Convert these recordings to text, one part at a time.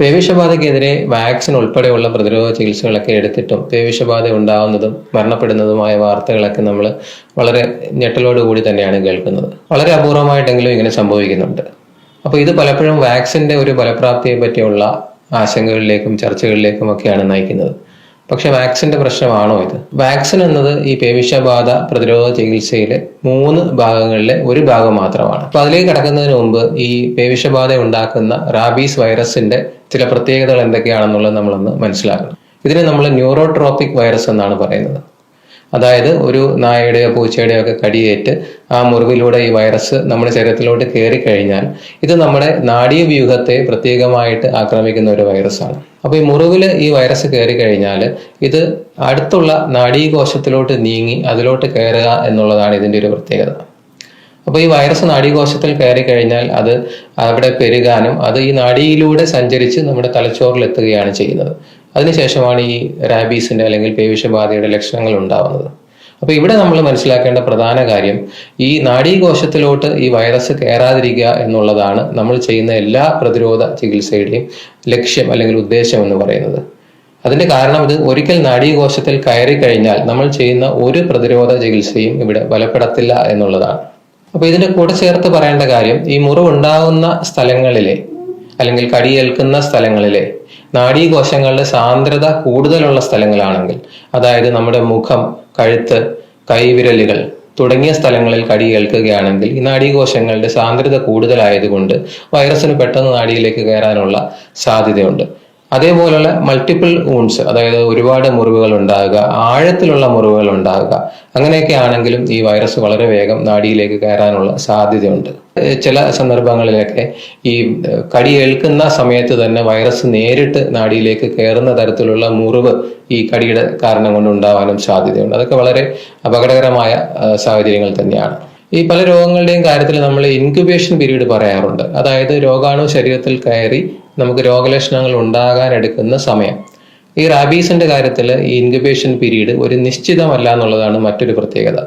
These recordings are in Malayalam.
പേവിഷബാധയ്ക്കെതിരെ വാക്സിൻ ഉൾപ്പെടെയുള്ള പ്രതിരോധ ചികിത്സകളൊക്കെ എടുത്തിട്ടും പേവിഷബാധ ഉണ്ടാവുന്നതും മരണപ്പെടുന്നതുമായ വാർത്തകളൊക്കെ നമ്മൾ വളരെ ഞെട്ടലോടുകൂടി തന്നെയാണ് കേൾക്കുന്നത്. വളരെ അപൂർവമായിട്ടെങ്കിലും ഇങ്ങനെ സംഭവിക്കുന്നുണ്ട്. അപ്പോൾ ഇത് പലപ്പോഴും വാക്സിന്റെ ഒരു ഫലപ്രാപ്തിയെ പറ്റിയുള്ള ആശങ്കകളിലേക്കും ചർച്ചകളിലേക്കും ഒക്കെയാണ് നയിക്കുന്നത്. പക്ഷെ വാക്സിന്റെ പ്രശ്നമാണോ ഇത്? വാക്സിൻ എന്നത് ഈ പേവിഷബാധ പ്രതിരോധ ചികിത്സയിലെ മൂന്ന് ഭാഗങ്ങളിലെ ഒരു ഭാഗം മാത്രമാണ്. അപ്പൊ അതിലേക്ക് കടക്കുന്നതിന് മുമ്പ് ഈ പേവിഷബാധ ഉണ്ടാക്കുന്ന റാബീസ് വൈറസിന്റെ ചില പ്രത്യേകതകൾ എന്തൊക്കെയാണെന്നുള്ളത് നമ്മളൊന്ന് മനസ്സിലാക്കണം. ഇതിനെ നമ്മൾ ന്യൂറോട്രോപ്പിക് വൈറസ് എന്നാണ് പറയുന്നത്. അതായത് ഒരു നായയുടെയോ പൂച്ചയുടെയോ ഒക്കെ കടിയേറ്റ് ആ മുറിവിലൂടെ ഈ വൈറസ് നമ്മുടെ ശരീരത്തിലോട്ട് കയറി കഴിഞ്ഞാൽ ഇത് നമ്മുടെ നാഡീവ്യൂഹത്തെ പ്രത്യേകമായിട്ട് ആക്രമിക്കുന്ന ഒരു വൈറസാണ് അപ്പോൾ ഈ മുറിവിൽ ഈ വൈറസ് കയറി കഴിഞ്ഞാൽ ഇത് അടുത്തുള്ള നാഡീകോശത്തിലോട്ട് നീങ്ങി അതിലോട്ട് കയറുക എന്നുള്ളതാണ് ഇതിന്റെ ഒരു പ്രത്യേകത. അപ്പോൾ ഈ വൈറസ് നാഡീകോശത്തിൽ കയറി കഴിഞ്ഞാൽ അത് അവിടെ പെരുകാനും അത് ഈ നാഡിയിലൂടെ സഞ്ചരിച്ച് നമ്മുടെ തലച്ചോറിൽ എത്തുകയാണ് ചെയ്യുന്നത്. അതിനുശേഷമാണ് ഈ റാബീസിന്റെ അല്ലെങ്കിൽ പേവിഷബാധയുടെ ലക്ഷണങ്ങൾ ഉണ്ടാവുന്നത്. അപ്പോൾ ഇവിടെ നമ്മൾ മനസ്സിലാക്കേണ്ട പ്രധാന കാര്യം ഈ നാഡീകോശത്തിലോട്ട് ഈ വൈറസ് കയറാതിരിക്കുക എന്നുള്ളതാണ് നമ്മൾ ചെയ്യുന്ന എല്ലാ പ്രതിരോധ ചികിത്സയുടെയും ലക്ഷ്യം അല്ലെങ്കിൽ ഉദ്ദേശം എന്ന് പറയുന്നത്. അതിന്റെ കാരണം ഇത് ഒരിക്കൽ നാഡീകോശത്തിൽ കയറി കഴിഞ്ഞാൽ നമ്മൾ ചെയ്യുന്ന ഒരു പ്രതിരോധ ചികിത്സയും ഇവിടെ ഫലപ്പെടത്തില്ല എന്നുള്ളതാണ്. അപ്പൊ ഇതിന്റെ കൂടെ ചേർത്ത് പറയേണ്ട കാര്യം ഈ മുറിവുണ്ടാകുന്ന സ്ഥലങ്ങളിലെ അല്ലെങ്കിൽ കടിയേൽക്കുന്ന സ്ഥലങ്ങളിലെ നാഡീകോശങ്ങളുടെ സാന്ദ്രത കൂടുതലുള്ള സ്ഥലങ്ങളാണെങ്കിൽ അതായത് നമ്മുടെ മുഖം കഴുത്ത് കൈവിരലുകൾ തുടങ്ങിയ സ്ഥലങ്ങളിൽ കടി കേൾക്കുകയാണെങ്കിൽ ഈ നാഡീകോശങ്ങളുടെ സാന്ദ്രത കൂടുതലായതുകൊണ്ട് വൈറസിന് പെട്ടെന്ന് നാഡിയിലേക്ക് കയറാനുള്ള സാധ്യതയുണ്ട്. അതേപോലുള്ള മൾട്ടിപ്പിൾ വൂൺസ് അതായത് ഒരുപാട് മുറിവുകൾ ഉണ്ടാകുക ആഴത്തിലുള്ള മുറിവുകൾ ഉണ്ടാകുക അങ്ങനെയൊക്കെ ആണെങ്കിലും ഈ വൈറസ് വളരെ വേഗം നാടിയിലേക്ക് കയറാനുള്ള സാധ്യതയുണ്ട്. ചില സന്ദർഭങ്ങളിലൊക്കെ ഈ കടി കടിയേൽക്കുന്ന സമയത്ത് തന്നെ വൈറസ് നേരിട്ട് നാടിയിലേക്ക് കയറുന്ന തരത്തിലുള്ള മുറിവ് ഈ കടിയുടെ കാരണം കൊണ്ട് ഉണ്ടാവാനും സാധ്യതയുണ്ട്. അതൊക്കെ വളരെ അപകടകരമായ സാഹചര്യങ്ങൾ തന്നെയാണ്. ഈ പല രോഗങ്ങളുടെയും കാര്യത്തിൽ നമ്മൾ ഇൻക്യുബേഷൻ പീരീഡ് പറയാറുണ്ട്. അതായത് രോഗാണു ശരീരത്തിൽ കയറി നമുക്ക് രോഗലക്ഷണങ്ങൾ ഉണ്ടാകാൻ എടുക്കുന്ന സമയം. ഈ റാബീസിന്റെ കാര്യത്തിൽ ഈ ഇൻക്യുബേഷൻ പീരീഡ് ഒരു നിശ്ചിതമല്ല എന്നുള്ളതാണ് മറ്റൊരു പ്രത്യേകത.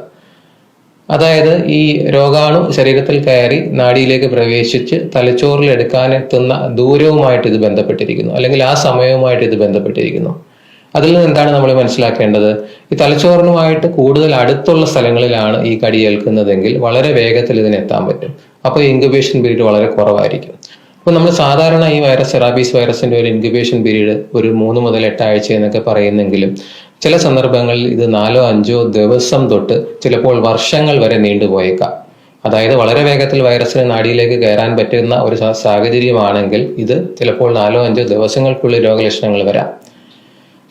അതായത് ഈ രോഗാണു ശരീരത്തിൽ കയറി നാടിയിലേക്ക് പ്രവേശിച്ച് തലച്ചോറിൽ എടുക്കാനെത്തുന്ന ദൂരവുമായിട്ട് ഇത് ബന്ധപ്പെട്ടിരിക്കുന്നു. അല്ലെങ്കിൽ ആ സമയവുമായിട്ട് ഇത് ബന്ധപ്പെട്ടിരിക്കുന്നു. അതിൽ നിന്ന് എന്താണ് നമ്മൾ മനസ്സിലാക്കേണ്ടത്? ഈ തലച്ചോറിനുമായിട്ട് കൂടുതൽ അടുത്തുള്ള സ്ഥലങ്ങളിലാണ് ഈ കടിയേൽക്കുന്നതെങ്കിൽ വളരെ വേഗത്തിൽ ഇതിനെത്താൻ പറ്റും. അപ്പോൾ ഇൻക്യുബേഷൻ പീരീഡ് വളരെ കുറവായിരിക്കും. അപ്പോൾ നമ്മൾ സാധാരണ ഈ വൈറസ് സെറാബീസ് വൈറസിന്റെ ഒരു ഇൻക്യുബേഷൻ പീരീഡ് ഒരു മൂന്ന് മുതൽ എട്ടാഴ്ച എന്നൊക്കെ പറയുന്നെങ്കിലും ചില സന്ദർഭങ്ങളിൽ ഇത് നാലോ അഞ്ചോ ദിവസം തൊട്ട് ചിലപ്പോൾ വർഷങ്ങൾ വരെ നീണ്ടുപോയേക്കാം അതായത് വളരെ വേഗത്തിൽ വൈറസിന് നാടിയിലേക്ക് കയറാൻ പറ്റുന്ന ഒരു സാഹചര്യമാണെങ്കിൽ ഇത് ചിലപ്പോൾ നാലോ അഞ്ചോ ദിവസങ്ങൾക്കുള്ളിൽ രോഗലക്ഷണങ്ങൾ വരാം.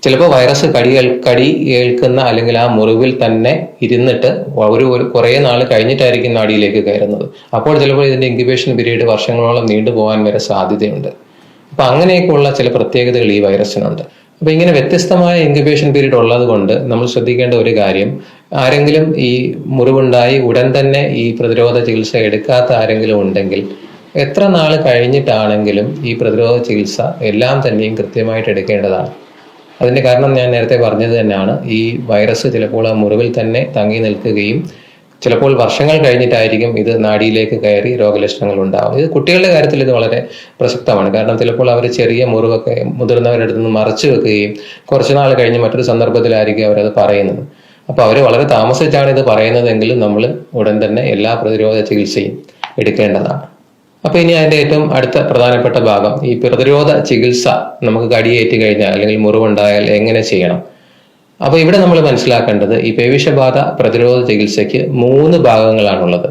ചിലപ്പോൾ വൈറസ് കടി കടി ഏൽക്കുന്ന അല്ലെങ്കിൽ ആ മുറിവിൽ തന്നെ ഇരുന്നിട്ട് ഒരു ഒരു കുറേ നാൾ കഴിഞ്ഞിട്ടായിരിക്കും നാടിയിലേക്ക് കയറുന്നത്. അപ്പോൾ ചിലപ്പോൾ ഇതിന്റെ ഇൻക്യുബേഷൻ പീരീഡ് വർഷങ്ങളോളം നീണ്ടു പോകാൻ വരെ സാധ്യതയുണ്ട്. അപ്പൊ അങ്ങനെയൊക്കെയുള്ള ചില പ്രത്യേകതകൾ ഈ വൈറസിനുണ്ട് അപ്പൊ ഇങ്ങനെ വ്യത്യസ്തമായ ഇൻക്യുബേഷൻ പീരീഡ് ഉള്ളത് കൊണ്ട് നമ്മൾ ശ്രദ്ധിക്കേണ്ട ഒരു കാര്യം ആരെങ്കിലും ഈ മുറിവുണ്ടായി ഉടൻ തന്നെ ഈ പ്രതിരോധ ചികിത്സ എടുക്കാത്ത ആരെങ്കിലും ഉണ്ടെങ്കിൽ എത്ര നാൾ കഴിഞ്ഞിട്ടാണെങ്കിലും ഈ പ്രതിരോധ ചികിത്സ എല്ലാം തന്നെയും കൃത്യമായിട്ട് എടുക്കേണ്ടതാണ്. അതിന്റെ കാരണം ഞാൻ നേരത്തെ പറഞ്ഞത് തന്നെയാണ്. ഈ വൈറസ് ചിലപ്പോൾ ആ മുറിവിൽ തന്നെ തങ്ങി നിൽക്കുകയും ചിലപ്പോൾ വർഷങ്ങൾ കഴിഞ്ഞിട്ടായിരിക്കും ഇത് നാടിയിലേക്ക് കയറി രോഗലക്ഷണങ്ങൾ ഉണ്ടാവും ഇത് കുട്ടികളുടെ കാര്യത്തിൽ ഇത് വളരെ പ്രസക്തമാണ്. കാരണം ചിലപ്പോൾ അവർ ചെറിയ മുറിവൊക്കെ മുതിർന്നവരുടെ അടുത്ത് നിന്ന് മറച്ചു വെക്കുകയും കുറച്ചു നാൾ കഴിഞ്ഞ് മറ്റൊരു സന്ദർഭത്തിലായിരിക്കും അവരത് പറയുന്നത്. അപ്പോൾ അവർ വളരെ താമസിച്ചാണ് ഇത് പറയുന്നതെങ്കിലും നമ്മൾ ഉടൻ തന്നെ എല്ലാ പ്രതിരോധ ചികിത്സയും എടുക്കേണ്ടതാണ്. അപ്പൊ ഇനി അതിന്റെ ഏറ്റവും അടുത്ത പ്രധാനപ്പെട്ട ഭാഗം ഈ പ്രതിരോധ ചികിത്സ നമുക്ക് കടിയേറ്റ് കഴിഞ്ഞാൽ അല്ലെങ്കിൽ മുറിവുണ്ടായാൽ എങ്ങനെ ചെയ്യണം? അപ്പൊ ഇവിടെ നമ്മൾ മനസ്സിലാക്കേണ്ടത് ഈ പേവിഷബാധ പ്രതിരോധ ചികിത്സയ്ക്ക് മൂന്ന് ഭാഗങ്ങളാണുള്ളത്.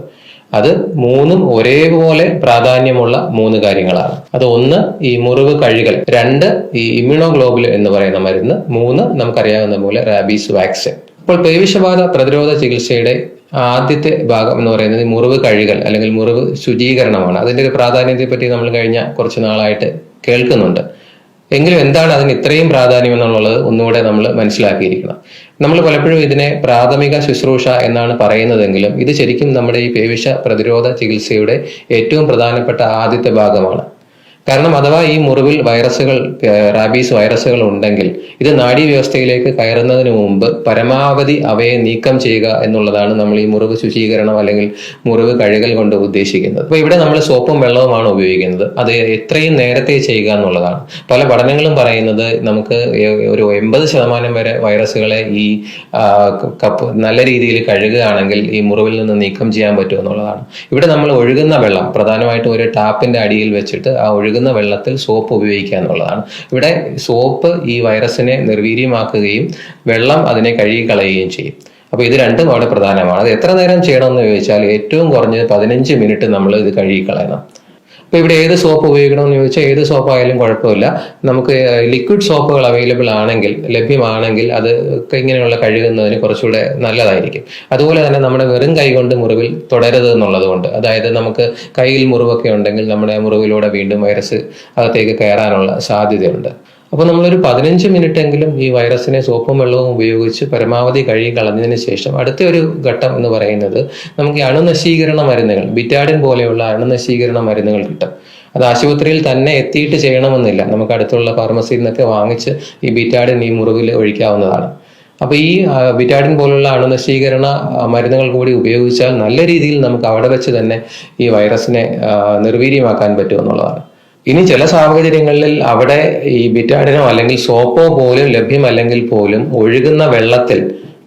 അത് മൂന്നും ഒരേപോലെ പ്രാധാന്യമുള്ള മൂന്ന് കാര്യങ്ങളാണ്. അത് ഒന്ന് ഈ മുറിവ് കഴുകൽ. രണ്ട് ഈ ഇമ്മ്യൂണോഗ്ലോബുലിൻ എന്ന് പറയുന്ന മരുന്ന്. മൂന്ന് നമുക്കറിയാവുന്ന പോലെ റാബീസ് വാക്സിൻ. അപ്പോൾ പേവിഷബാധ പ്രതിരോധ ചികിത്സയുടെ ആദ്യത്തെ ഭാഗം എന്ന് പറയുന്നത് മുറിവ് കഴുകൽ അല്ലെങ്കിൽ മുറിവ് ശുചീകരണമാണ്. അതിന്റെ ഒരു പ്രാധാന്യത്തെ പറ്റി നമ്മൾ കഴിഞ്ഞ കുറച്ച് നാളായിട്ട് കേൾക്കുന്നുണ്ട്. എങ്കിലും എന്താണ് അതിന് ഇത്രയും പ്രാധാന്യം എന്നുള്ളത് ഒന്നുകൂടെ നമ്മൾ മനസ്സിലാക്കിയിരിക്കണം. നമ്മൾ പലപ്പോഴും ഇതിനെ പ്രാഥമിക ശുശ്രൂഷ എന്നാണ് പറയുന്നതെങ്കിലും ഇത് ശരിക്കും നമ്മുടെ ഈ പേവിഷ പ്രതിരോധ ചികിത്സയുടെ ഏറ്റവും പ്രധാനപ്പെട്ട ആദ്യത്തെ ഭാഗമാണ്. കാരണം അഥവാ ഈ മുറിവിൽ വൈറസുകൾ റാബീസ് വൈറസുകൾ ഉണ്ടെങ്കിൽ ഇത് നാഡീവ്യവസ്ഥയിലേക്ക് കയറുന്നതിന് മുമ്പ് പരമാവധി അവയെ നീക്കം ചെയ്യുക എന്നുള്ളതാണ് നമ്മൾ ഈ മുറിവ് ശുചീകരണം അല്ലെങ്കിൽ മുറിവ് കഴുകൽ കൊണ്ട് ഉദ്ദേശിക്കുന്നത്. അപ്പൊ ഇവിടെ നമ്മൾ സോപ്പും വെള്ളവുമാണ് ഉപയോഗിക്കുന്നത്. അത് എത്രയും നേരത്തെ ചെയ്യുക എന്നുള്ളതാണ്. പല പഠനങ്ങളും പറയുന്നത് നമുക്ക് ഒരു എൺപത് ശതമാനം വരെ വൈറസുകളെ ഈ കപ്പ് നല്ല രീതിയിൽ കഴുകുകയാണെങ്കിൽ ഈ മുറിവിൽ നിന്ന് നീക്കം ചെയ്യാൻ പറ്റും എന്നുള്ളതാണ്. ഇവിടെ നമ്മൾ ഒഴുകുന്ന വെള്ളം പ്രധാനമായിട്ടും ഒരു ടാപ്പിന്റെ അടിയിൽ വെച്ചിട്ട് ആ ഒഴുകുന്ന വെള്ളത്തിൽ സോപ്പ് ഉപയോഗിക്കുക എന്നുള്ളതാണ്. ഇവിടെ സോപ്പ് ഈ വൈറസിനെ നിർവീര്യമാക്കുകയും വെള്ളം അതിനെ കഴുകിക്കളയുകയും ചെയ്യും. അപ്പോൾ ഇത് രണ്ടും അവിടെ പ്രധാനമാണ്. അത് എത്ര നേരം ചെയ്യണമെന്ന് ചോദിച്ചാൽ ഏറ്റവും കുറഞ്ഞത് പതിനഞ്ച് മിനിറ്റ് നമ്മൾ ഇത് കഴുകിക്കളയണം. അപ്പോൾ ഇവിടെ ഏത് സോപ്പ് ഉപയോഗിക്കണമെന്ന് ചോദിച്ചാൽ ഏത് സോപ്പ് ആയാലും കുഴപ്പമില്ല. നമുക്ക് ലിക്വിഡ് സോപ്പുകൾ അവൈലബിൾ ആണെങ്കിൽ ലഭ്യമാണെങ്കിൽ അത് ഇങ്ങനെയുള്ള കഴുകുന്നതിന് കുറച്ചുകൂടെ നല്ലതായിരിക്കും. അതുപോലെ തന്നെ നമ്മുടെ വെറും കൈ കൊണ്ട് മുറിവിൽ തുടരരുത് എന്നുള്ളത് കൊണ്ട് അതായത് നമുക്ക് കയ്യിൽ മുറിവൊക്കെ ഉണ്ടെങ്കിൽ നമ്മുടെ മുറിവിലൂടെ വീണ്ടും വൈറസ് അകത്തേക്ക് കയറാനുള്ള സാധ്യതയുണ്ട്. അപ്പോൾ നമ്മളൊരു പതിനഞ്ച് മിനിറ്റ് എങ്കിലും ഈ വൈറസിനെ സോപ്പും വെള്ളവും ഉപയോഗിച്ച് പരമാവധി കഴുകി കളഞ്ഞതിന് ശേഷം അടുത്ത ഒരു ഘട്ടം എന്ന് പറയുന്നത് നമുക്ക് ഈ അണുനശീകരണ മരുന്നുകൾ ബിറ്റാഡിൻ പോലെയുള്ള അണുനശീകരണ മരുന്നുകൾ കിട്ടും. അത് ആശുപത്രിയിൽ തന്നെ എത്തിയിട്ട് ചെയ്യണമെന്നില്ല. നമുക്ക് അടുത്തുള്ള ഫാർമസിയിൽ നിന്നൊക്കെ വാങ്ങിച്ച് ഈ ബിറ്റാഡിൻ ഈ മുറിവിൽ ഒഴിക്കാവുന്നതാണ്. അപ്പോൾ ഈ ബിറ്റാഡിൻ പോലുള്ള അണുനശീകരണ മരുന്നുകൾ കൂടി ഉപയോഗിച്ചാൽ നല്ല രീതിയിൽ നമുക്ക് അവിടെ വെച്ച് തന്നെ ഈ വൈറസിനെ നിർവീര്യമാക്കാൻ പറ്റും എന്നുള്ളതാണ് ഇനി ചില സാഹചര്യങ്ങളിൽ അവിടെ ഈ ബിറ്റാഡിനോ അല്ലെങ്കിൽ സോപ്പോ പോലും ലഭ്യമല്ലെങ്കിൽ പോലും ഒഴുകുന്ന വെള്ളത്തിൽ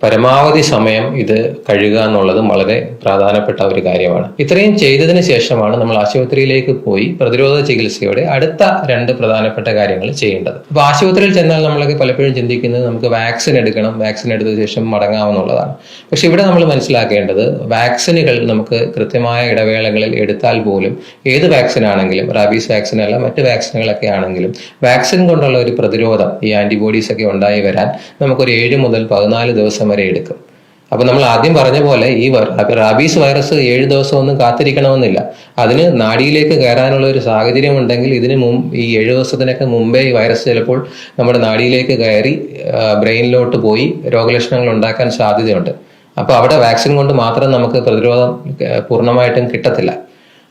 പരമാവധി സമയം ഇത് കഴുകുക എന്നുള്ളതും വളരെ പ്രധാനപ്പെട്ട ഒരു കാര്യമാണ്. ഇത്രയും ചെയ്തതിന് ശേഷമാണ് നമ്മൾ ആശുപത്രിയിലേക്ക് പോയി പ്രതിരോധ ചികിത്സയുടെ അടുത്ത രണ്ട് പ്രധാനപ്പെട്ട കാര്യങ്ങൾ ചെയ്യേണ്ടത്. അപ്പോൾ ആശുപത്രിയിൽ ചെന്നാൽ നമ്മളൊക്കെ പലപ്പോഴും ചിന്തിക്കുന്നത് നമുക്ക് വാക്സിൻ എടുക്കണം വാക്സിൻ എടുത്ത ശേഷം മടങ്ങാമെന്നുള്ളതാണ്. പക്ഷെ ഇവിടെ നമ്മൾ മനസ്സിലാക്കേണ്ടത് വാക്സിനുകൾ നമുക്ക് കൃത്യമായ ഇടവേളകളിൽ എടുത്താൽ പോലും ഏത് വാക്സിൻ ആണെങ്കിലും റാബീസ് വാക്സിൻ അല്ല മറ്റ് വാക്സിനുകളൊക്കെ ആണെങ്കിലും വാക്സിൻ കൊണ്ടുള്ള ഒരു പ്രതിരോധം ഈ ആന്റിബോഡീസ് ഒക്കെ ഉണ്ടായി വരാൻ നമുക്കൊരു ഏഴ് മുതൽ പതിനാല് ദിവസം വരെ എടുക്കും. അപ്പൊ നമ്മൾ ആദ്യം പറഞ്ഞ പോലെ ഈ റാബീസ് വൈറസ് ഏഴ് ദിവസം ഒന്നും കാത്തിരിക്കണമെന്നില്ല. അതിന് നാടിയിലേക്ക് കയറാനുള്ള ഒരു സാഹചര്യം ഉണ്ടെങ്കിൽ ഇതിന് മുമ്പ് ഈ ഏഴ് ദിവസത്തിനൊക്കെ മുമ്പേ ഈ വൈറസ് ചിലപ്പോൾ നമ്മുടെ നാടിയിലേക്ക് കയറി ബ്രെയിനിലോട്ട് പോയി രോഗലക്ഷണങ്ങൾ ഉണ്ടാക്കാൻ സാധ്യതയുണ്ട്. അപ്പൊ അവിടെ വാക്സിൻ കൊണ്ട് മാത്രം നമുക്ക് പ്രതിരോധം പൂർണമായിട്ടും കിട്ടത്തില്ല.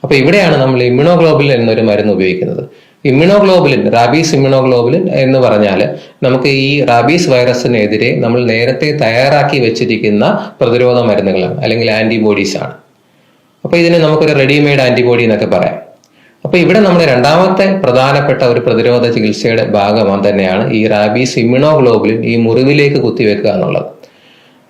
അപ്പൊ ഇവിടെയാണ് നമ്മൾ ഇമ്മ്യൂണോഗ്ലോബുലിൻ എന്നൊരു മരുന്ന് ഉപയോഗിക്കുന്നത്. ഇമ്മ്യൂണോഗ്ലോബുലിൻ റാബീസ് ഇമ്മ്യൂണോഗ്ലോബുലിൻ എന്ന് പറഞ്ഞാൽ നമുക്ക് ഈ റാബീസ് വൈറസിനെതിരെ നമ്മൾ നേരത്തെ തയ്യാറാക്കി വെച്ചിരിക്കുന്ന പ്രതിരോധ മരുന്നുകളാണ് അല്ലെങ്കിൽ ആന്റിബോഡീസ് ആണ്. അപ്പൊ ഇതിനെ നമുക്കൊരു റെഡിമെയ്ഡ് ആന്റിബോഡി എന്നൊക്കെ പറയാം. അപ്പൊ ഇവിടെ നമ്മുടെ രണ്ടാമത്തെ പ്രധാനപ്പെട്ട ഒരു പ്രതിരോധ ചികിത്സയുടെ ഭാഗമാണ് തന്നെയാണ് ഈ റാബീസ് ഇമ്മ്യൂണോഗ്ലോബുലിൻ ഈ മുറിവിലേക്ക് കുത്തിവെക്കുക എന്നുള്ളത്.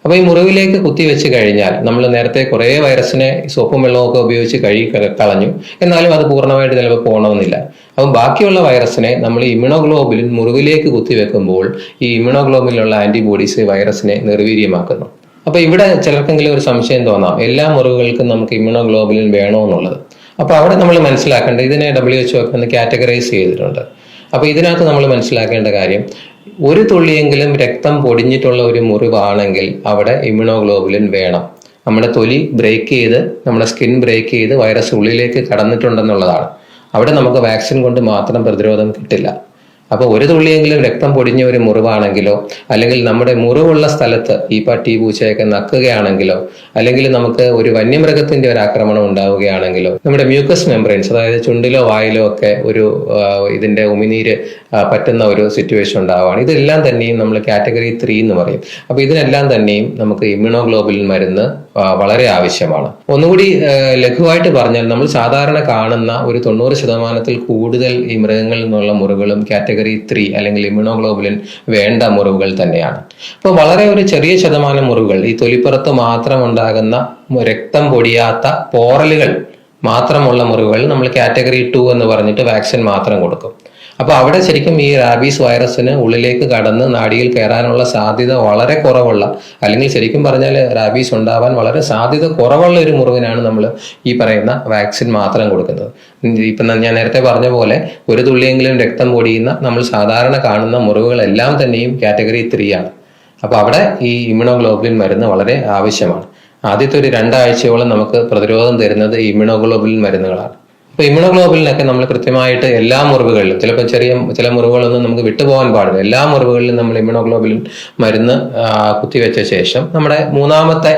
അപ്പൊ ഈ മുറിവിലേക്ക് കുത്തിവെച്ച് കഴിഞ്ഞാൽ നമ്മൾ നേരത്തെ കുറേ വൈറസിനെ സോപ്പും വെള്ളവും ഒക്കെ ഉപയോഗിച്ച് കഴുകി കളഞ്ഞു. എന്നാലും അത് പൂർണമായിട്ട് ചിലപ്പോൾ പോകണമെന്നില്ല. അപ്പം ബാക്കിയുള്ള വൈറസിനെ നമ്മൾ ഇമ്യൂണോഗ്ലോബിലിൻ മുറിവിലേക്ക് കുത്തിവെക്കുമ്പോൾ ഈ ഇമ്യൂണോഗ്ലോബിലുള്ള ആന്റിബോഡീസ് വൈറസിനെ നിർവീര്യമാക്കുന്നു. അപ്പൊ ഇവിടെ ചിലർക്കെങ്കിലും ഒരു സംശയം തോന്നാം. എല്ലാ മുറിവുകൾക്കും നമുക്ക് ഇമ്യൂണോഗ്ലോബിലിൻ വേണോ എന്നുള്ളത് അപ്പൊ അവിടെ നമ്മൾ മനസ്സിലാക്കേണ്ടത് ഇതിനെ ഡബ്ല്യു എച്ച് ഒക്കെ ഒന്ന് കാറ്റഗറൈസ് ചെയ്തിട്ടുണ്ട്. അപ്പൊ ഇതിനകത്ത് നമ്മൾ മനസ്സിലാക്കേണ്ട കാര്യം ഒരു തുള്ളിയെങ്കിലും രക്തം പൊടിഞ്ഞിട്ടുള്ള ഒരു മുറിവാണെങ്കിൽ അവിടെ ഇമ്യൂണോഗ്ലോബുലിൻ വേണം. നമ്മുടെ തൊലി ബ്രേക്ക് ചെയ്ത് നമ്മുടെ സ്കിൻ ബ്രേക്ക് ചെയ്ത് വൈറസ് ഉള്ളിലേക്ക് കടന്നിട്ടുണ്ടെന്നുള്ളതാണ്. അവിടെ നമുക്ക് വാക്സിൻ കൊണ്ട് മാത്രം പ്രതിരോധം കിട്ടില്ല. അപ്പോൾ ഒരു തുള്ളിയെങ്കിലും രക്തം പൊടിഞ്ഞ ഒരു മുറിവാണെങ്കിലോ അല്ലെങ്കിൽ നമ്മുടെ മുറിവുള്ള സ്ഥലത്ത് ഈ പട്ടി പൂച്ചയൊക്കെ നക്കുകയാണെങ്കിലോ അല്ലെങ്കിൽ നമുക്ക് ഒരു വന്യമൃഗത്തിന്റെ ഒരു ആക്രമണം ഉണ്ടാവുകയാണെങ്കിലോ നമ്മുടെ മ്യൂക്കസ് മെമ്പറൈൻസ് അതായത് ചുണ്ടിലോ വായിലോ ഒക്കെ ഒരു ഇതിന്റെ ഉമിനീര് പറ്റുന്ന ഒരു സിറ്റുവേഷൻ ഉണ്ടാവുകയാണ്. ഇതെല്ലാം തന്നെയും നമ്മൾ കാറ്റഗറി ത്രീ എന്ന് പറയും. അപ്പോൾ ഇതിനെല്ലാം തന്നെയും നമുക്ക് ഇമ്മ്യൂണോഗ്ലോബുലിൻ മരുന്ന് വളരെ ആവശ്യമാണ്. ഒന്നുകൂടി ലഘുവായിട്ട് പറഞ്ഞാൽ നമ്മൾ സാധാരണ കാണുന്ന ഒരു തൊണ്ണൂറ് ശതമാനത്തിൽ കൂടുതൽ ഈ മൃഗങ്ങളിൽ നിന്നുള്ള മുറിവുകളും കാറ്റഗറി ത്രീ അല്ലെങ്കിൽ ഇമ്മ്യൂണോഗ്ലോബുലിൻ വേണ്ട മുറിവുകൾ തന്നെയാണ്. അപ്പോൾ വളരെ ഒരു ചെറിയ ശതമാനം മുറിവുകൾ ഈ തൊലിപ്പുറത്ത് മാത്രം ഉണ്ടാകുന്ന രക്തം പൊടിയാത്ത പോറലുകൾ മാത്രമുള്ള മുറിവുകൾ നമ്മൾ കാറ്റഗറി ടു എന്ന് പറഞ്ഞിട്ട് വാക്സിൻ മാത്രം കൊടുക്കും. അപ്പൊ അവിടെ ശരിക്കും ഈ റാബീസ് വൈറസിന് ഉള്ളിലേക്ക് കടന്ന് നാടിയിൽ കയറാനുള്ള സാധ്യത വളരെ കുറവുള്ള അല്ലെങ്കിൽ ശരിക്കും പറഞ്ഞാൽ റാബീസ് ഉണ്ടാവാൻ വളരെ സാധ്യത കുറവുള്ള ഒരു മുറിവിനാണ് നമ്മൾ ഈ പറയുന്ന വാക്സിൻ മാത്രം കൊടുക്കുന്നത്. ഇപ്പൊ ഞാൻ നേരത്തെ പറഞ്ഞ പോലെ ഒരു തുള്ളിയെങ്കിലും രക്തം പൊടിയുന്ന നമ്മൾ സാധാരണ കാണുന്ന മുറിവുകളെല്ലാം തന്നെയും കാറ്റഗറി ത്രീ ആണ്. അപ്പൊ അവിടെ ഈ ഇമ്യൂണോഗ്ലോബിൻ മരുന്ന് വളരെ ആവശ്യമാണ്. ആദ്യത്തെ ഒരു രണ്ടാഴ്ചയോളം നമുക്ക് പ്രതിരോധം തരുന്നത് ഇമ്യൂണോഗ്ലോബിൻ മരുന്നുകളാണ്. അപ്പോൾ ഇമ്യൂണോഗ്ലോബുലിനൊക്കെ നമ്മൾ കൃത്യമായിട്ട് എല്ലാ മുറിവുകളിലും ചിലപ്പോൾ ചെറിയ ചില മുറിവുകളൊന്നും നമുക്ക് വിട്ടുപോകാൻ പാടില്ല. എല്ലാ മുറിവുകളിലും നമ്മൾ ഇമ്യൂണോഗ്ലോബുലിൻ മരുന്ന് കുത്തിവെച്ച ശേഷം നമ്മുടെ മൂന്നാമത്തെ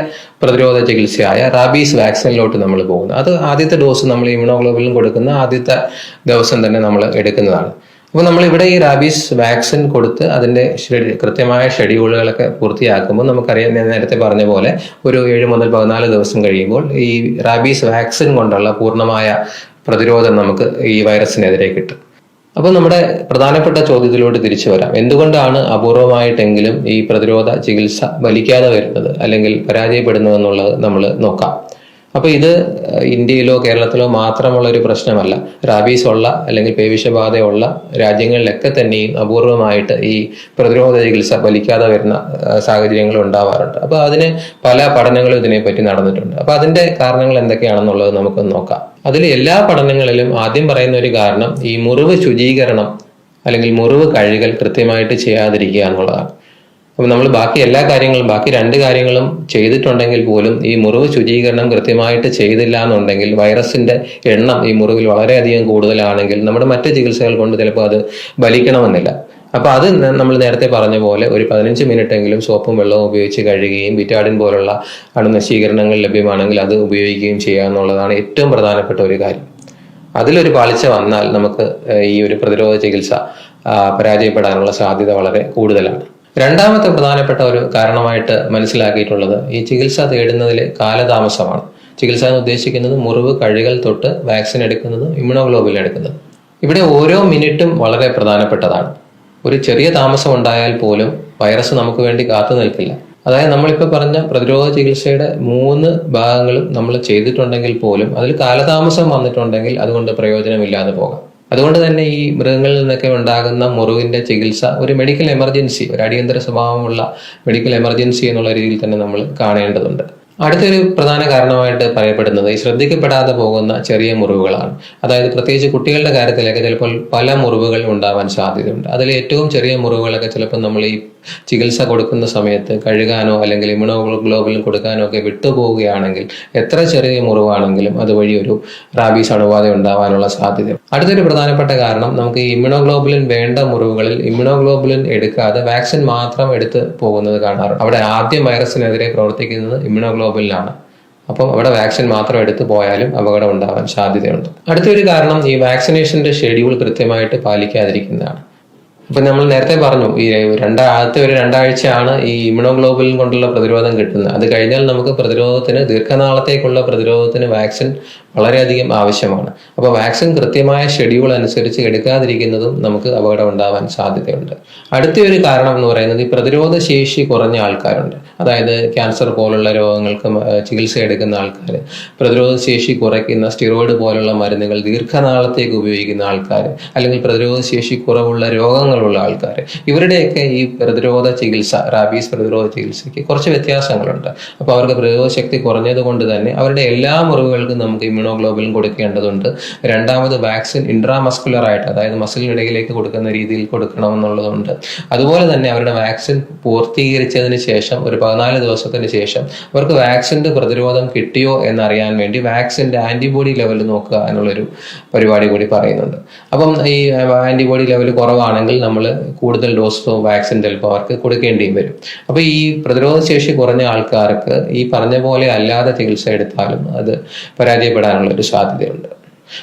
പ്രതിരോധ ചികിത്സയായ റാബീസ് വാക്സിനിലോട്ട് നമ്മൾ പോകുന്നു. അത് ആദ്യത്തെ ഡോസ് നമ്മൾ ഇമ്യൂണോഗ്ലോബുലിൻ കൊടുക്കുന്ന ആദ്യത്തെ ദിവസം തന്നെ നമ്മൾ എടുക്കുന്നതാണ്. അപ്പോൾ നമ്മൾ ഇവിടെ ഈ റാബീസ് വാക്സിൻ കൊടുത്ത് അതിന്റെ കൃത്യമായ ഷെഡ്യൂളുകളൊക്കെ പൂർത്തിയാക്കുമ്പോൾ നമുക്കറിയാം ഞാൻ നേരത്തെ പറഞ്ഞ പോലെ ഒരു ഏഴ് മുതൽ പതിനാല് ദിവസം കഴിയുമ്പോൾ ഈ റാബീസ് വാക്സിൻ കൊണ്ടുള്ള പൂർണമായ പ്രതിരോധം നമുക്ക് ഈ വൈറസിനെതിരെ കിട്ടും. അപ്പോൾ നമ്മുടെ പ്രധാനപ്പെട്ട ചോദ്യത്തിലോട്ട് തിരിച്ചു വരാം. എന്തുകൊണ്ടാണ് അപൂർവമായിട്ടെങ്കിലും ഈ പ്രതിരോധ ചികിത്സ വലിക്കാതെ വരുന്നത് അല്ലെങ്കിൽ പരാജയപ്പെടുന്നു എന്നുള്ളത് നമ്മൾ നോക്കാം. അപ്പോൾ ഇത് ഇന്ത്യയിലോ കേരളത്തിലോ മാത്രമുള്ള ഒരു പ്രശ്നമല്ല. റാബീസ് ഉള്ള അല്ലെങ്കിൽ പേവിഷബാധയുള്ള രാജ്യങ്ങളിലൊക്കെ തന്നെയും അപൂർവമായിട്ട് ഈ പ്രതിരോധ ചികിത്സ വലിക്കാതെ വരുന്ന സാഹചര്യങ്ങൾ ഉണ്ടാവാറുണ്ട്. അപ്പോൾ അതിന് പല പഠനങ്ങളും ഇതിനെപ്പറ്റി നടന്നിട്ടുണ്ട്. അപ്പോൾ അതിന്റെ കാരണങ്ങൾ എന്തൊക്കെയാണെന്നുള്ളത് നമുക്ക് നോക്കാം. അതിൽ എല്ലാ പഠനങ്ങളിലും ആദ്യം പറയുന്ന ഒരു കാരണം ഈ മുറിവ് ശുചീകരണം അല്ലെങ്കിൽ മുറിവ് കഴുകൽ കൃത്യമായിട്ട് ചെയ്യാതിരിക്കുക എന്നുള്ളതാണ്. അപ്പം നമ്മൾ ബാക്കി എല്ലാ കാര്യങ്ങളും ബാക്കി രണ്ട് കാര്യങ്ങളും ചെയ്തിട്ടുണ്ടെങ്കിൽ പോലും ഈ മുറിവ് ശുചീകരണം കൃത്യമായിട്ട് ചെയ്തില്ല എന്നുണ്ടെങ്കിൽ വൈറസിന്റെ എണ്ണം ഈ മുറിവിൽ വളരെയധികം കൂടുതലാണെങ്കിൽ നമ്മുടെ മറ്റ് ചികിത്സകൾ കൊണ്ട് ചിലപ്പോൾ അത് ബലിക്കണമെന്നില്ല അപ്പൊ അത് നമ്മൾ നേരത്തെ പറഞ്ഞ പോലെ ഒരു പതിനഞ്ച് മിനിറ്റ് എങ്കിലും സോപ്പും വെള്ളവും ഉപയോഗിച്ച് കഴുകുകയും ബിറ്റാഡിൻ പോലുള്ള അണുനശീകരണങ്ങൾ ലഭ്യമാണെങ്കിൽ അത് ഉപയോഗിക്കുകയും ചെയ്യുക എന്നുള്ളതാണ് ഏറ്റവും പ്രധാനപ്പെട്ട ഒരു കാര്യം. അതിലൊരു പാളിച്ച വന്നാൽ നമുക്ക് ഈ ഒരു പ്രതിരോധ ചികിത്സ പരാജയപ്പെടാനുള്ള സാധ്യത വളരെ കൂടുതലാണ്. രണ്ടാമത്തെ പ്രധാനപ്പെട്ട ഒരു കാരണമായിട്ട് മനസ്സിലാക്കിയിട്ടുള്ളത് ഈ ചികിത്സ തേടുന്നതിൽ കാലതാമസമാണ്. ചികിത്സ എന്ന് ഉദ്ദേശിക്കുന്നത് മുറിവ് കഴുകൽ തൊട്ട് വാക്സിൻ എടുക്കുന്നത് ഇമ്യൂണോഗ്ലോബിൻ എടുക്കുന്നത്. ഇവിടെ ഓരോ മിനിറ്റും വളരെ പ്രധാനപ്പെട്ടതാണ്. ഒരു ചെറിയ താമസം ഉണ്ടായാൽ പോലും വൈറസ് നമുക്ക് വേണ്ടി കാത്തു നിൽക്കില്ല. അതായത് നമ്മളിപ്പോൾ പറഞ്ഞ പ്രതിരോധ ചികിത്സയുടെ മൂന്ന് ഭാഗങ്ങളും നമ്മൾ ചെയ്തിട്ടുണ്ടെങ്കിൽ പോലും അതിൽ കാലതാമസം വന്നിട്ടുണ്ടെങ്കിൽ അതുകൊണ്ട് പ്രയോജനമില്ലാതെ പോകാം. അതുകൊണ്ട് തന്നെ ഈ മൃഗങ്ങളിൽ നിന്നൊക്കെ ഉണ്ടാകുന്ന മുറിവിന്റെ ചികിത്സ ഒരു മെഡിക്കൽ എമർജൻസി ഒരു അടിയന്തര സ്വഭാവമുള്ള മെഡിക്കൽ എമർജൻസി എന്നുള്ള രീതിയിൽ തന്നെ നമ്മൾ കാണേണ്ടതുണ്ട്. അടുത്തൊരു പ്രധാന കാരണമായിട്ട് പറയപ്പെടുന്നത് ഈ ശ്രദ്ധിക്കപ്പെടാതെ പോകുന്ന ചെറിയ മുറിവുകളാണ്. അതായത് പ്രത്യേകിച്ച് കുട്ടികളുടെ കാര്യത്തിലൊക്കെ ചിലപ്പോൾ പല മുറിവുകൾ ഉണ്ടാവാൻ സാധ്യതയുണ്ട്. അതിൽ ഏറ്റവും ചെറിയ മുറിവുകളൊക്കെ ചിലപ്പോൾ നമ്മൾ ഈ ചികിത്സ കൊടുക്കുന്ന സമയത്ത് കഴുകാനോ അല്ലെങ്കിൽ ഇമ്യൂണോഗ്ലോബിൻ കൊടുക്കാനോ ഒക്കെ വിട്ടുപോവുകയാണെങ്കിൽ എത്ര ചെറിയ മുറിവാണെങ്കിലും അതുവഴി ഒരു റാബീസ് അണുബാധ ഉണ്ടാവാനുള്ള സാധ്യത. അടുത്തൊരു പ്രധാനപ്പെട്ട കാരണം നമുക്ക് ഈ വേണ്ട മുറിവുകളിൽ ഇമ്യൂണോഗ്ലോബുലിൻ എടുക്കാതെ വാക്സിൻ മാത്രം എടുത്ത് പോകുന്നത് കാണാറുണ്ട്. അവിടെ ആദ്യം വൈറസിനെതിരെ പ്രവർത്തിക്കുന്നത് ഇമ്യൂണോഗ്ലോബുലിനാണ് അപ്പം അവിടെ വാക്സിൻ മാത്രം എടുത്തു പോയാലും അപകടം ഉണ്ടാവാൻ സാധ്യതയുണ്ട്. അടുത്തൊരു കാരണം ഈ വാക്സിനേഷന്റെ ഷെഡ്യൂൾ കൃത്യമായിട്ട് പാലിക്കാതിരിക്കുന്നതാണ്. ഇപ്പൊ നമ്മൾ നേരത്തെ പറഞ്ഞു ഈ രണ്ടാ ആദ്യത്തെ ഒരു രണ്ടാഴ്ചയാണ് ഈ ഇമ്യൂണോഗ്ലോബുലിൻ കൊണ്ടുള്ള പ്രതിരോധം കിട്ടുന്നത്. അത് കഴിഞ്ഞാൽ നമുക്ക് പ്രതിരോധത്തിന് ദീർഘനാളത്തേക്കുള്ള പ്രതിരോധത്തിന് വാക്സിൻ വളരെയധികം ആവശ്യമാണ്. അപ്പോൾ വാക്സിൻ കൃത്യമായ ഷെഡ്യൂൾ അനുസരിച്ച് എടുക്കാതിരിക്കുന്നതും നമുക്ക് അപകടം ഉണ്ടാവാൻ സാധ്യതയുണ്ട്. അടുത്ത ഒരു കാരണം എന്ന് പറയുന്നത് ഈ പ്രതിരോധ ശേഷി കുറഞ്ഞ ആൾക്കാരുണ്ട്. അതായത് ക്യാൻസർ പോലുള്ള രോഗങ്ങൾക്ക് ചികിത്സ എടുക്കുന്ന ആൾക്കാർ പ്രതിരോധ ശേഷി കുറയ്ക്കുന്ന സ്റ്റിറോയിഡ് പോലുള്ള മരുന്നുകൾ ദീർഘനാളത്തേക്ക് ഉപയോഗിക്കുന്ന ആൾക്കാർ അല്ലെങ്കിൽ പ്രതിരോധ ശേഷി കുറവുള്ള രോഗങ്ങളുള്ള ആൾക്കാർ ഇവരുടെയൊക്കെ ഈ പ്രതിരോധ ചികിത്സ റാബീസ് പ്രതിരോധ ചികിത്സയ്ക്ക് കുറച്ച് വ്യത്യാസങ്ങളുണ്ട്. അപ്പോൾ അവർക്ക് പ്രതിരോധ ശക്തി കുറഞ്ഞത് കൊണ്ട് തന്നെ അവരുടെ എല്ലാ മുറിവുകൾക്കും നമുക്ക് ഇമ്യൂണോഗ്ലോബിൻ കൊടുക്കേണ്ടതുണ്ട്. രണ്ടാമത് വാക്സിൻ ഇൻട്രാമസ്കുലർ ആയിട്ട് അതായത് മസിലിനിടയിലേക്ക് കൊടുക്കുന്ന രീതിയിൽ കൊടുക്കണമെന്നുള്ളതുണ്ട്. അതുപോലെ തന്നെ അവരുടെ വാക്സിൻ പൂർത്തീകരിച്ചതിന് ശേഷം ഒരു പതിനാല് ദിവസത്തിന് ശേഷം അവർക്ക് വാക്സിന്റെ പ്രതിരോധം കിട്ടിയോ എന്നറിയാൻ വേണ്ടി വാക്സിന്റെ ആന്റിബോഡി ലെവൽ നോക്കുക എന്നുള്ളൊരു പരിപാടി കൂടി പറയുന്നുണ്ട്. അപ്പം ഈ ആന്റിബോഡി ലെവൽ കുറവാണെങ്കിൽ നമ്മൾ കൂടുതൽ ഡോസ് വാക്സിൻ ചിലപ്പോൾ അവർക്ക് കൊടുക്കേണ്ടിയും വരും. അപ്പോൾ ഈ പ്രതിരോധശേഷി കുറഞ്ഞ ആൾക്കാർക്ക് ഈ പറഞ്ഞ പോലെ അല്ലാതെ ചികിത്സ എടുത്താലും അത് പരാജയപ്പെടാനുള്ള ഒരു സാധ്യതയുണ്ട്.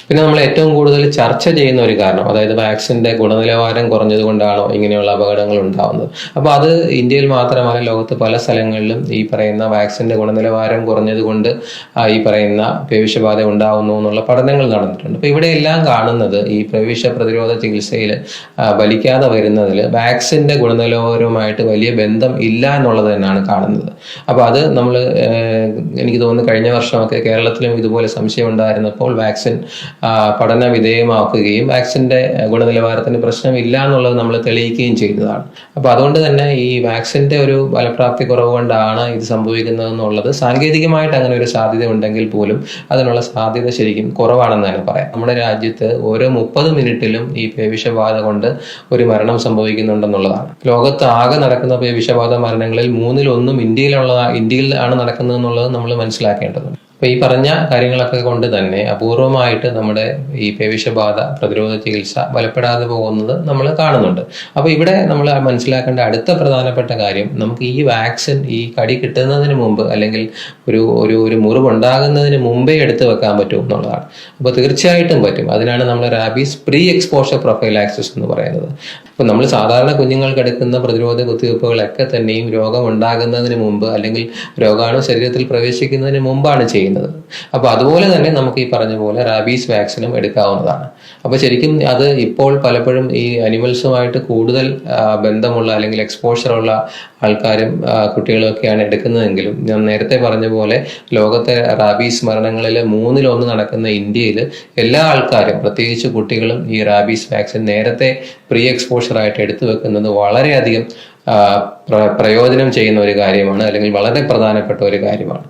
പിന്നെ നമ്മൾ ഏറ്റവും കൂടുതൽ ചർച്ച ചെയ്യുന്ന ഒരു കാരണം അതായത് വാക്സിന്റെ ഗുണനിലവാരം കുറഞ്ഞത് കൊണ്ടാണോ ഇങ്ങനെയുള്ള അപകടങ്ങൾ ഉണ്ടാവുന്നത്. അപ്പോൾ അത് ഇന്ത്യയിൽ മാത്രമല്ല ലോകത്ത് പല സ്ഥലങ്ങളിലും ഈ പറയുന്ന വാക്സിന്റെ ഗുണനിലവാരം കുറഞ്ഞത് കൊണ്ട് ഈ പറയുന്ന പ്രവിഷബാധ ഉണ്ടാവുന്നു എന്നുള്ള പഠനങ്ങൾ നടന്നിട്ടുണ്ട്. അപ്പോൾ ഇവിടെ എല്ലാം കാണുന്നത് ഈ പ്രവിഷ പ്രതിരോധ ചികിത്സയിൽ വലിക്കാതെ വരുന്നതിൽ വാക്സിന്റെ ഗുണനിലവാരവുമായിട്ട് വലിയ ബന്ധം ഇല്ല എന്നുള്ളത് തന്നെയാണ് കാണുന്നത്. അപ്പോൾ അത് നമ്മൾ എനിക്ക് തോന്നുന്നു കഴിഞ്ഞ വർഷമൊക്കെ കേരളത്തിലും ഇതുപോലെ സംശയം ഉണ്ടായിരുന്നപ്പോൾ വാക്സിൻ പഠന വിധേയമാക്കുകയും വാക്സിന്റെ ഗുണനിലവാരത്തിന് പ്രശ്നമില്ല എന്നുള്ളത് നമ്മൾ തെളിയിക്കുകയും ചെയ്തതാണ്. അപ്പോൾ അതുകൊണ്ട് തന്നെ ഈ വാക്സിന്റെ ഒരു ഫലപ്രാപ്തി കുറവ് കൊണ്ടാണ് ഇത് സംഭവിക്കുന്നത് എന്നുള്ളത് സാങ്കേതികമായിട്ട് അങ്ങനെ ഒരു സാധ്യത ഉണ്ടെങ്കിൽ പോലും അതിനുള്ള സാധ്യത ശരിക്കും കുറവാണെന്ന് തന്നെ പറയാം. നമ്മുടെ രാജ്യത്ത് ഓരോ മുപ്പത് മിനിറ്റിലും ഈ പേവിഷബാധ കൊണ്ട് ഒരു മരണം സംഭവിക്കുന്നുണ്ടെന്നുള്ളതാണ്. ലോകത്ത് ആകെ നടക്കുന്ന പേവിഷബാധ മരണങ്ങളിൽ മൂന്നിലൊന്നും ഇന്ത്യയിലുള്ള ഇന്ത്യയിൽ ആണ് നടക്കുന്നത് എന്നുള്ളത് നമ്മൾ മനസ്സിലാക്കേണ്ടതുണ്ട്. അപ്പോൾ ഈ പറഞ്ഞ കാര്യങ്ങളൊക്കെ കൊണ്ട് തന്നെ അപൂർവമായിട്ട് നമ്മുടെ ഈ പേവിഷബാധ പ്രതിരോധ ചികിത്സ ഫലപ്പെടാതെ പോകുന്നത് നമ്മൾ കാണുന്നുണ്ട്. അപ്പോൾ ഇവിടെ നമ്മൾ മനസ്സിലാക്കേണ്ട അടുത്ത പ്രധാനപ്പെട്ട കാര്യം നമുക്ക് ഈ വാക്സിൻ ഈ കടി കിട്ടുന്നതിന് മുമ്പ് അല്ലെങ്കിൽ ഒരു ഒരു ഒരു മുറിവുണ്ടാകുന്നതിന് മുമ്പേ എടുത്തു വെക്കാൻ പറ്റും എന്നുള്ളതാണ്. അപ്പോൾ തീർച്ചയായിട്ടും പറ്റും. അതിനാണ് നമ്മൾ റാബീസ് പ്രീ എക്സ്പോഷർ പ്രൊഫൈലാക്സിസ് എന്ന് പറയുന്നത്. അപ്പോൾ നമ്മൾ സാധാരണ കുഞ്ഞുങ്ങൾക്ക് എടുക്കുന്ന പ്രതിരോധ കുത്തിവയ്പ്പുകളൊക്കെ തന്നെയും രോഗം ഉണ്ടാകുന്നതിന് മുമ്പ് അല്ലെങ്കിൽ രോഗാണു ശരീരത്തിൽ പ്രവേശിക്കുന്നതിന് മുമ്പാണ് ചെയ്യുന്നത്. അപ്പോൾ അതുപോലെ തന്നെ നമുക്ക് ഈ പറഞ്ഞ പോലെ റാബീസ് വാക്സിനും എടുക്കാവുന്നതാണ്. അപ്പോൾ ശരിക്കും അത് ഇപ്പോൾ പലപ്പോഴും ഈ അനിമൽസുമായിട്ട് കൂടുതൽ ബന്ധമുള്ള അല്ലെങ്കിൽ എക്സ്പോഷർ ഉള്ള ആൾക്കാരും കുട്ടികളൊക്കെയാണ് എടുക്കുന്നതെങ്കിലും ഞാൻ നേരത്തെ പറഞ്ഞ പോലെ ലോകത്തെ റാബീസ് മരണങ്ങളിൽ മൂന്നിലൊന്ന് നടക്കുന്ന ഇന്ത്യയിൽ എല്ലാ ആൾക്കാരും പ്രത്യേകിച്ച് കുട്ടികളും ഈ റാബീസ് വാക്സിൻ നേരത്തെ പ്രീ എക്സ്പോഷർ ആയിട്ട് എടുത്തു വെക്കുന്നത് വളരെയധികം പ്രയോജനം ചെയ്യുന്ന ഒരു കാര്യമാണ് അല്ലെങ്കിൽ വളരെ പ്രധാനപ്പെട്ട ഒരു കാര്യമാണ്.